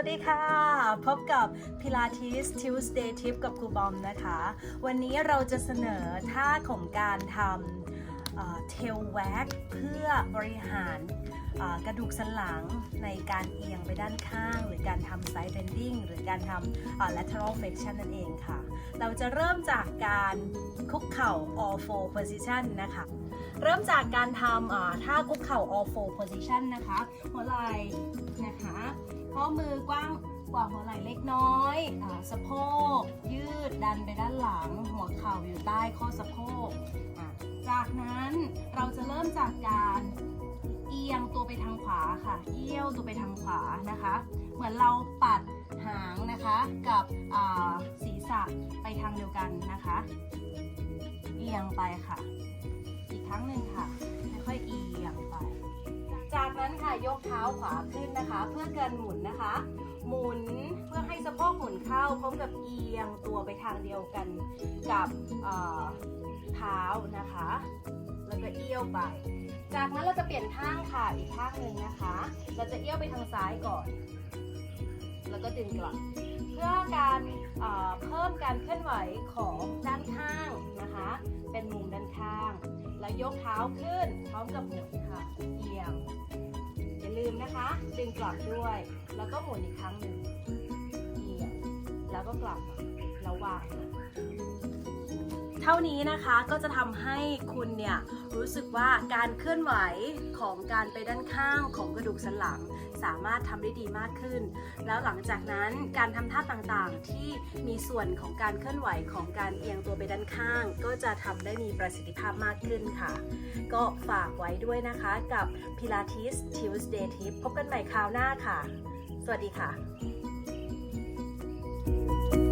วัสดีค่ะ พบกับ Pilates Tuesday Tip กับครูบอมนะคะ วันนี้เราจะเสนอท่าของการทำ เทลแว็กเพื่อบริหารกระดูกสันหลังในการเอียงไปด้านข้าง หรือการทำ side bending หรือการทำเอ่อ lateral flexion นั่นเองค่ะ เราจะเริ่มจากการคุกเข่า all four position นะคะเริ่มจากการทำท่าคุกเข่า all four position นะคะ หัวไหล่นะคะข้อมือกว้างกว่าหัวไหล่เล็กน้อยอสะโพกยืดดันไปด้านหลังหั ข่าอยู่ใต้ข้อสะโพก จากนั้นเราจะเริ่มจากการเอียงตัวไปทางขวาค่ะ เอี้ยวตัวไปทางขวานะคะ เหมือนเราปัดหางนะคะกับศีรษะไปทางเดียวกันนะคะ เอียงไปค่ะ อีกครั้งหนึ่งค่ะค่อยๆเอียงไป จากนั้นค่ะยกเท้าขวาขึ้นนะคะ เพื่อเกินหมุนนะคะ หมุนเพื่อ เขาพร้อมกับเอียงตัวไปทางเดียวกันกับเท้านะคะ แล้วก็เอี้ยวไป จากนั้นเราจะเปลี่ยนข้างค่ะอีกข้างหนึ่งนะคะ เราจะเอี้ยวไปทางซ้ายก่อน แล้วก็ดึงกลับเพื่อการเอ่อเพิ่มการเคลื่อนไหวของด้านข้างนะคะ เป็นมุมด้านข้าง แล้วยกเท้าขึ้นพร้อมกับหมุนค่ะเอียงอย่าลืมนะคะ ดึงกลับด้วย แล้วก็หมุนอีกครั้งหนึ่ง แล้วก็กลับแล้ววางเลยเท่านี้นะคะก็จะทำให้คุณเนี่ยรู้สึกว่าการเคลื่อนไหวของการไปด้านข้างของกระดูกสันหลัง สามารถทำได้ดีมากขึ้น แล้วหลังจากนั้นการทำท่าต่างๆ ที่มีส่วนของการเคลื่อนไหวของการเอียงตัวไปด้านข้าง ก็จะทำได้มีประสิทธิภาพมากขึ้นค่ะ ก็ฝากไว้ด้วยนะคะกับ Pilates Tuesday Tip พบกันใหม่คราวหน้าค่ะ สวัสดีค่ะ 嗯。